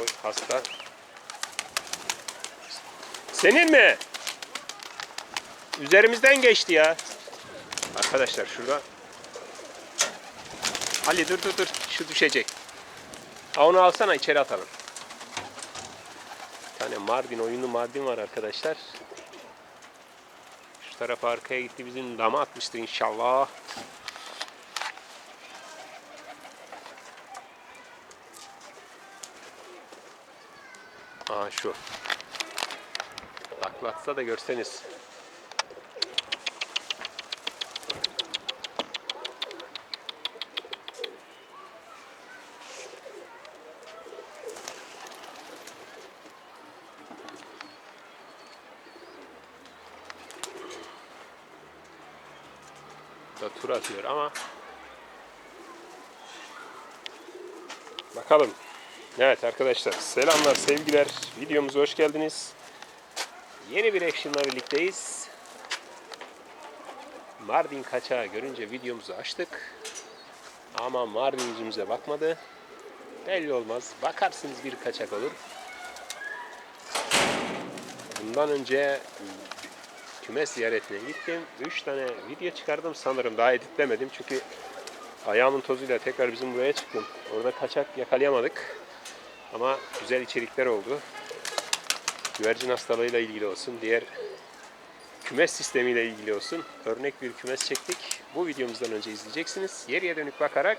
O hasta. Senin mi? Üzerimizden geçti ya. Arkadaşlar şurada. Ali dur dur dur. Şu düşecek. Ha, onu alsana içeri atalım. Bir tane Mardin oyunlu Mardin var arkadaşlar. Şu tarafa arkaya gitti bizim dama atmıştır inşallah. Aa şu. Taklatsa da görseniz. da tur atıyor ama bakalım. Evet arkadaşlar selamlar sevgiler videomuza hoş geldiniz. Yeni bir action'la birlikteyiz. Mardin kaçağı görünce videomuzu açtık. Ama Mardin yüzümüze bakmadı. Belli olmaz. Bakarsınız bir kaçak olur. Bundan önce kümes ziyaretine gittim. 3 tane video çıkardım sanırım. Daha editlemedim çünkü ayağımın tozuyla tekrar bizim buraya çıktım. Orada kaçak yakalayamadık. Ama güzel içerikler oldu. Güvercin hastalığıyla ilgili olsun, diğer kümes sistemiyle ilgili olsun. Örnek bir kümes çektik. Bu videomuzdan önce izleyeceksiniz. Geriye dönük bakarak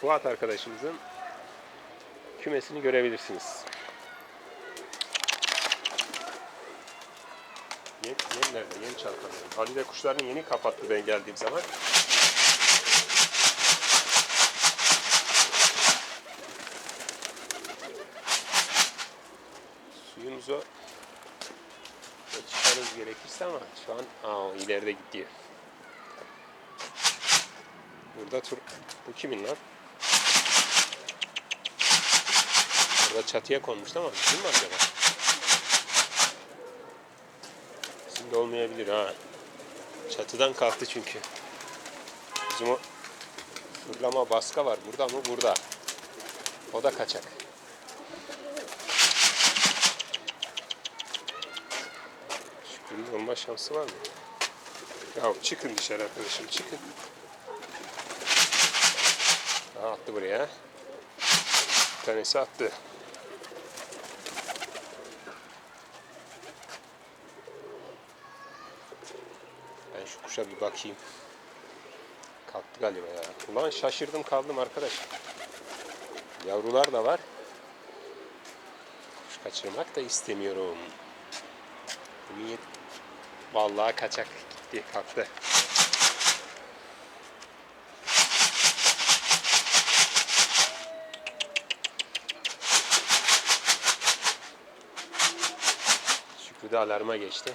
Fuat arkadaşımızın kümesini görebilirsiniz. Yem, yem nerede? Yem çalkalıyorum. Ali de kuşlarını yeni kapattı ben geldiğim zaman. Ama şu an aa, ileride gidiyor. Burada tur... Bu kimin lan? Burada çatıya konmuş ama bizim mi acaba? Bizim de olmayabilir ha. Çatıdan kalktı çünkü. Bizim o fırlama baska var. Burada mı? Burada. O da kaçak. Şükrü'nün olma şansı var mı? Ya çıkın dışarı arkadaşım çıkın. Aha, attı buraya. Bir tanesi attı. Ben şu kuşa bir bakayım. Kalktı galiba ya. Ulan şaşırdım kaldım arkadaş. Yavrular da var. Kuş kaçırmak da istemiyorum. Bugün yet- Vallahi kaçak gitti kalktı. Şükrü de alarma geçti.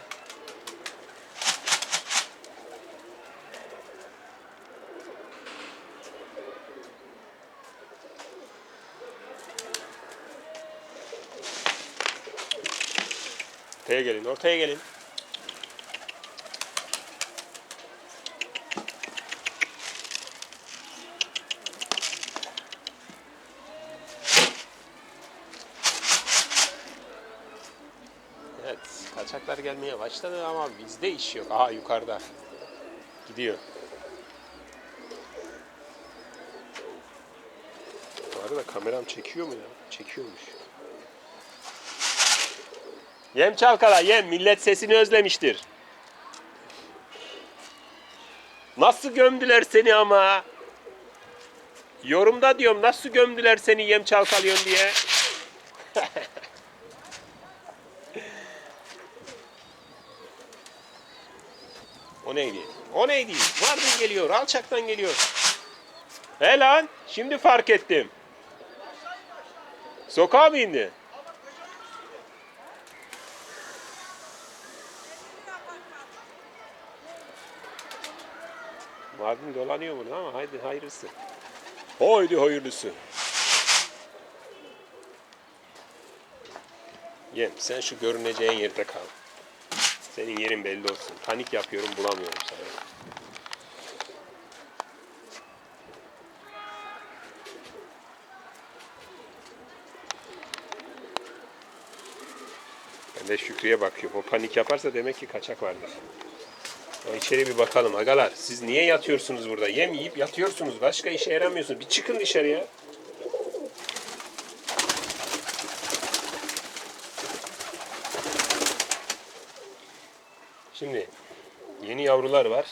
Ortaya gelin, ortaya gelin. Evet, gelmeye başladı ama bizde iş yok. Aha yukarıda. Gidiyor. Bu arada kameram çekiyor mu ya? Çekiyormuş. Yem çalkala yem. Millet sesini özlemiştir. Nasıl gömdüler seni ama? Yorumda diyorum nasıl gömdüler seni yem çalkalıyorsun diye. o neydi? O neydi? Mardin geliyor. Alçaktan geliyor. He lan. Şimdi fark ettim. Sokağa mı indi? Mardin dolanıyor bunu ama haydi hayırlısı. Haydi hayırlısı. Yem sen şu görüneceğin yerde kal. Senin yerin belli olsun. Panik yapıyorum bulamıyorum sana. Ben de Şükrü'ye bakıyorum. O panik yaparsa demek ki kaçak vardır. Ya içeri bir bakalım. Agalar siz niye yatıyorsunuz burada? Yem yiyip yatıyorsunuz. Başka işe yaramıyorsunuz. Bir çıkın dışarıya. Yavrular var.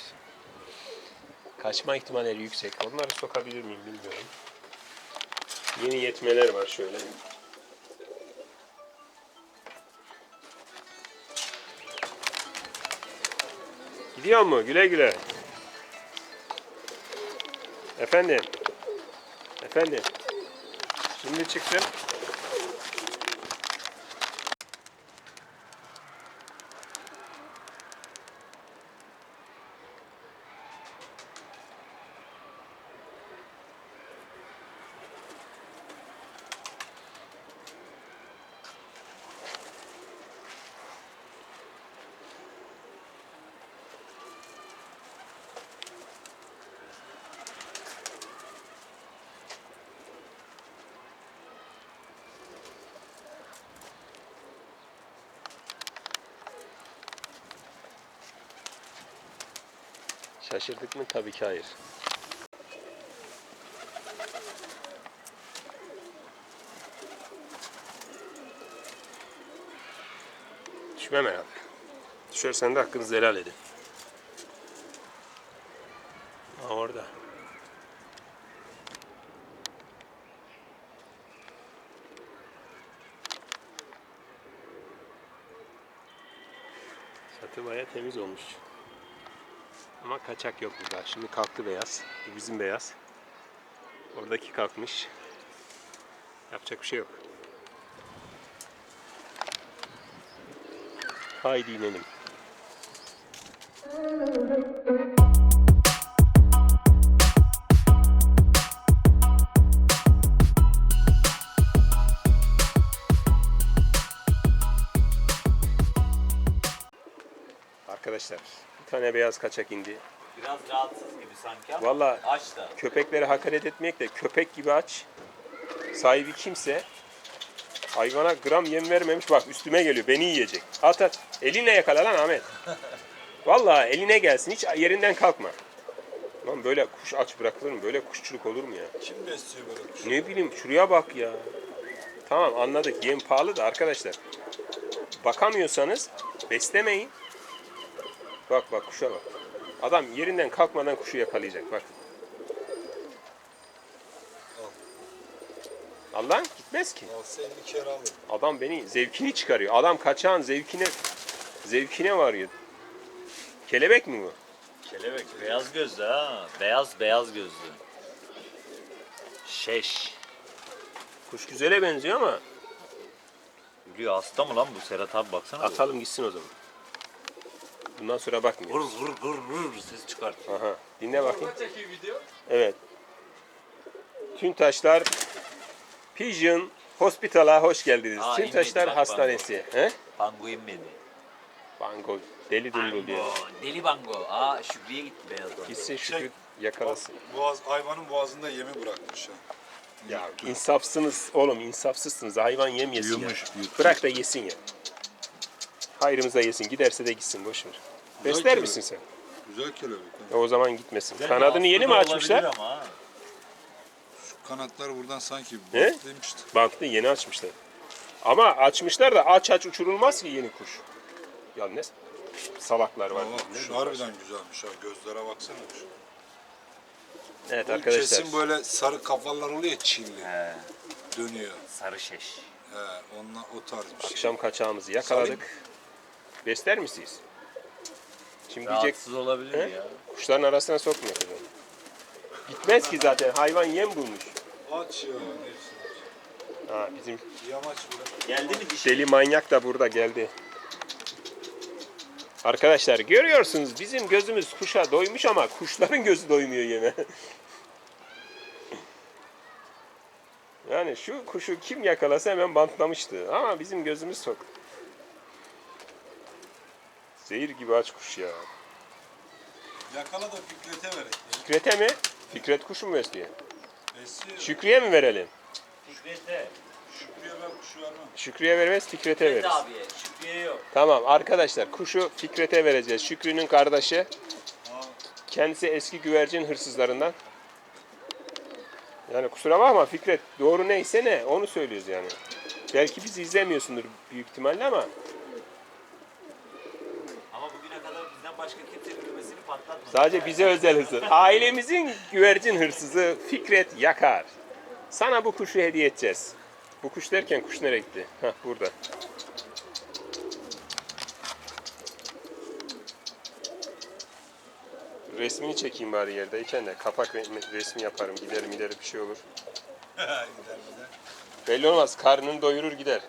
Kaçma ihtimalleri yüksek. Onları sokabilir miyim bilmiyorum. Yeni yetmeler var şöyle. Gidiyor mu? Güle güle. Efendim. Efendim. Şimdi çıktım. Şaşırdık mı? Tabii ki hayır. Düşmem herhalde. Düşersen de hakkınızı helal edin. Ha orada. Çatı baya temiz olmuş. Ama kaçak yok burada. Şimdi kalktı beyaz. Bu bizim beyaz. Oradaki kalkmış. Yapacak bir şey yok. Haydi inelim. Tane beyaz kaçak indi. Biraz rahatsız gibi sanki ama Valla aç da. köpekleri hakaret etmeyek de köpek gibi aç. Sahibi kimse hayvana gram yem vermemiş. Bak üstüme geliyor. Beni yiyecek. At at. Elinle yakala lan Ahmet. Vallahi eline gelsin. Hiç yerinden kalkma. Lan böyle kuş aç bırakılır mı? Böyle kuşçuluk olur mu ya? Kim besliyor böyle kuş? Ne bileyim şuraya bak ya. Tamam anladık. Yem pahalı da arkadaşlar. Bakamıyorsanız beslemeyin. Bak bak kuşa bak. Adam yerinden kalkmadan kuşu yakalayacak bak. Allah gitmez ki. Alsa 50 kere alır. Adam beni zevkini çıkarıyor. Adam kaçağın zevkine zevkine varıyor. Kelebek mi bu? Kelebek beyaz gözlü ha. Beyaz beyaz gözlü. Şeş. Kuş güzele benziyor ama Biliyor hasta mı lan bu Serhat abi baksana. atalım gitsin o zaman. Bundan sonra bakmıyor. Vur vur vur vur ses çıkartıyor. Aha. Dinle bakayım. Evet. Tüntaşlar Pigeon Hospital'a hoş geldiniz. Aa, Tüntaşlar inmedi, bak, Hastanesi. He? Bango inmedi. Bango. Deli dumrul. Bango. Deli bango. Aa Şükrü'ye gitti beyaz bango. Gitsin Şey, Şükrü yakalasın. Boğaz, hayvanın boğazında yemi bırakmış ha. Ya insafsınız oğlum insafsızsınız. Hayvan yem yesin ya. Bırak da yesin ya. Hayrımıza yesin. Giderse de gitsin boş ver. Besler kelebek. misin sen? Güzel kelebek. E, o zaman gitmesin. Güzel, Kanadını yeni mi açmışlar? ama ha. Şu kanatlar buradan sanki He? bantlaymıştı. Bantlı yeni açmışlar. Ama açmışlar da aç aç uçurulmaz ki yeni kuş. Ya ne salaklar var. Aa, Ne kuş diyorlar? harbiden güzelmiş ha. Gözlere baksana kuş. Evet Bu arkadaşlar. kesin böyle sarı kafalar oluyor ya çilli. He, Dönüyor. sarı şeş. He, onunla o tarz bir şey. Akşam kaçağımızı yakaladık. Besler misiniz? Şimdi diyecek Rahatsız olabilir He? ya. kuşların arasına sokmuyor kadar. Gitmez ki zaten hayvan yem bulmuş. Aç ya. Ha, bizim Yamaç. Geldi mi dişi? deli manyak da burada geldi. Arkadaşlar görüyorsunuz bizim gözümüz kuşa doymuş ama kuşların gözü doymuyor yeme. yani şu kuşu kim yakalasa hemen bantlamıştı ama bizim gözümüz sok. Zehir gibi aç kuş ya. Yakala da Fikret'e verek. ya. Fikret'e mi? Fikret kuşu mu besliyor? Besliyor. Şükrü'ye mi verelim? Şükrü'ye Şükrü'ye ver kuş. Kuşu vermem. Şükrü'ye vermez, Fikret'e Evet veririz. abiye. Şükrü'ye yok. Tamam arkadaşlar kuşu Fikret'e vereceğiz. Şükrü'nün kardeşi. Kendisi eski güvercin hırsızlarından. Yani kusura bakma Fikret doğru neyse ne onu söylüyoruz yani. Belki bizi izlemiyorsundur büyük ihtimalle Ama başka kimse gülmesini patlatmadı. sadece bize özel hırsız. Ailemizin güvercin hırsızı Fikret Yakar. Sana bu kuşu hediye edeceğiz. Bu kuş derken kuş nereye gitti? Hah burada. Resmini çekeyim bari yerdeyken de kapak re- resmi yaparım gider gider bir şey olur. gider gider. Belli olmaz karnını doyurur gider.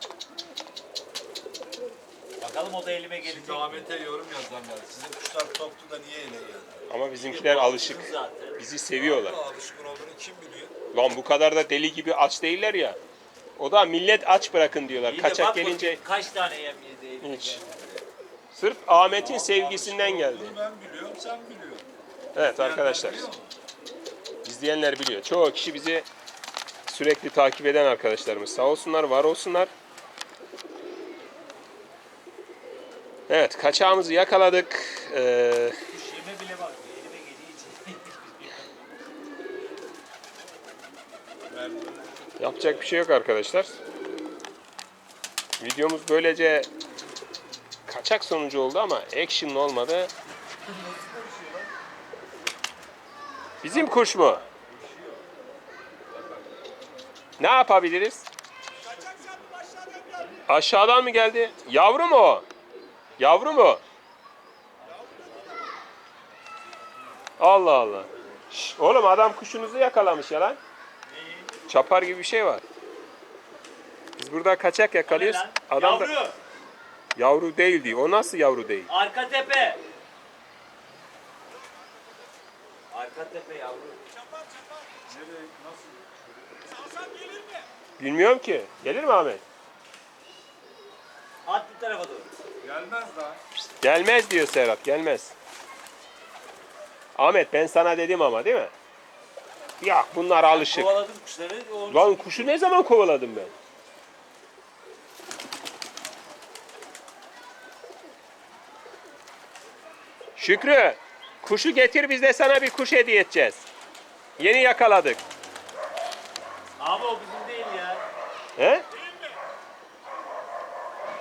Bakalım o da elime gelecek. Şimdi Ahmet'e yorum yazarlar. Sizin kuşlar toktu da niye ele geldi? Ama bizimkiler alışık. Zaten. Bizi seviyorlar. Daha alışkın olduğunu kim biliyor? Lan bu kadar da deli gibi aç değiller ya. O da millet aç bırakın diyorlar. İyi de Kaçak bak gelince bakayım kaç tane yem yedi Hiç. elime. sırf Ahmet'in sevgisinden geldi. Bunu ben biliyorum, sen biliyorsun. Evet arkadaşlar. Biliyor izleyenler biliyor. Çoğu kişi bizi sürekli takip eden arkadaşlarımız. Sağ olsunlar, var olsunlar. Evet, kaçağımızı yakaladık. Ee, yapacak bir şey yok arkadaşlar. Videomuz böylece kaçak sonucu oldu ama action olmadı. Bizim kuş mu? Ne yapabiliriz? Aşağıdan mı geldi? Yavru mu o? Yavru mu? Allah Allah. Şş, oğlum adam kuşunuzu yakalamış ya lan. Çapar gibi bir şey var. Biz burada kaçak yakalıyoruz. Adam da Yavru. yavru değil diyor. O nasıl yavru değil? Arka tepe. Arka tepe yavru. Nereye, nasıl? Bilmiyorum ki. Gelir mi Ahmet? At bir tarafa doğru. Gelmez daha. Gelmez diyor Serhat. Gelmez. Ahmet ben sana dedim ama değil mi? Ya bunlar alışık. Kovaladım kuşları. Onun Lan kuşu ne zaman kovaladım ben? Şükrü, kuşu getir biz de sana bir kuş hediye edeceğiz. Yeni yakaladık. Abi o bizim değil ya. He?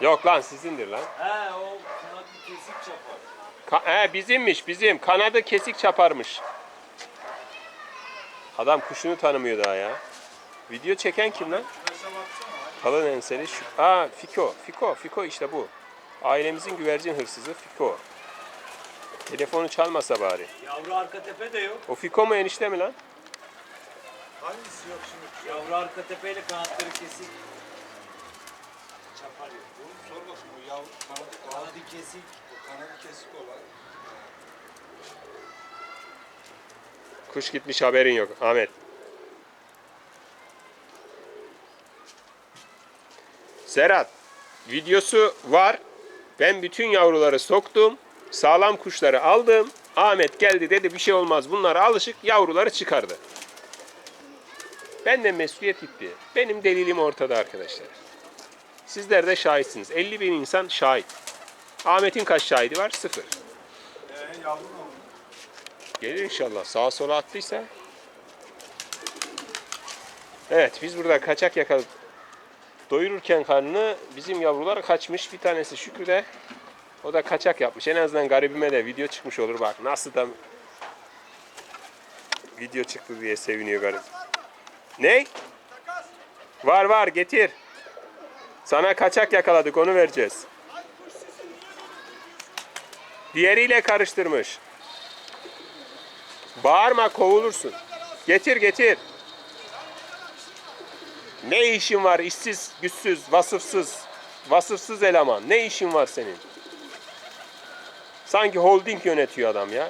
Yok lan sizindir lan. He o kanatlı kesik çapar. Ka- he bizimmiş bizim. Kanadı kesik çaparmış. Adam kuşunu tanımıyor daha ya. Video çeken kim lan? Kümese baksana. Kalın enseli şu. Aa Fiko. Fiko. Fiko işte bu. Ailemizin güvercin hırsızı Fiko. Telefonu çalmasa bari. Yavru arka tepe de yok. O Fiko mu enişte mi lan? Hangisi yok şimdi? Yavru arka tepeyle kanatları kesik. Çapar yok. Oğlum sor bakayım o yavru kanadı kanadı, Kanadı kesik. kanadı kesik olan. Kuş gitmiş haberin yok Ahmet. Serhat, videosu var. Ben bütün yavruları soktum. Sağlam kuşları aldım. Ahmet geldi dedi bir şey olmaz bunlara alışık yavruları çıkardı. Benden mesuliyet gitti. Benim delilim ortada arkadaşlar. Sizler de şahitsiniz. 50 bin insan şahit. Ahmet'in kaç şahidi var? Sıfır. Gelir inşallah. Sağa sola attıysa. Evet biz burada kaçak yakaladık. Doyururken karnını bizim yavrular kaçmış. Bir tanesi Şükrü de o da kaçak yapmış. En azından garibime de video çıkmış olur bak. Nasıl da video çıktı diye seviniyor garip. Ne? Var var getir. Sana kaçak yakaladık onu vereceğiz. Diğeriyle karıştırmış. Bağırma kovulursun. Getir getir. Ne işin var işsiz, güçsüz, vasıfsız, vasıfsız eleman. Ne işin var senin? Sanki holding yönetiyor adam ya.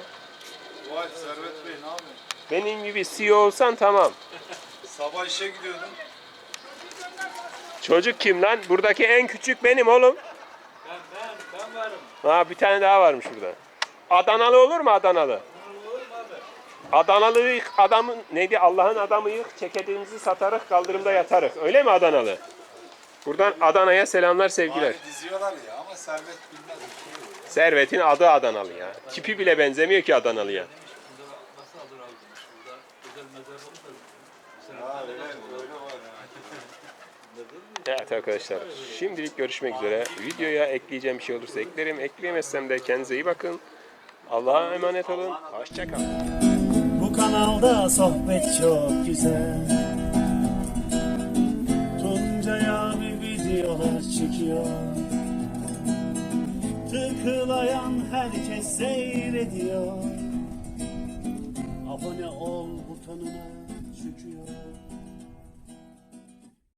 Vay Servet Bey ne yapıyorsun? Benim gibi CEO olsan tamam. Sabah işe gidiyordun. Çocuk kim lan? Buradaki en küçük benim oğlum. Ben ben ben varım. Ha bir tane daha varmış burada. Adanalı olur mu Adanalı? Olur mu abi? Adanalı yık, adamın neydi Allah'ın adamı yık çekediğimizi satarık kaldırımda yatarık. Öyle mi Adanalı? Buradan Adana'ya selamlar sevgiler. Bari diziyorlar ya ama Servet bilmez. şey. Servet'in adı Adanalı ya. Tipi bile benzemiyor ki Adanalı'ya. Nasıl adır aldınız? Burada özel mezar olursa Ha öyle öyle var ya. Evet arkadaşlar şimdilik görüşmek üzere. Videoya ekleyeceğim bir şey olursa eklerim. Ekleyemezsem de kendinize iyi bakın. Allah'a emanet olun. Hoşçakalın. Bu kanalda sohbet çok güzel Tuncay abi videolar çekiyor Tıklayan herkes seyrediyor Abone ol butonuna çıkıyor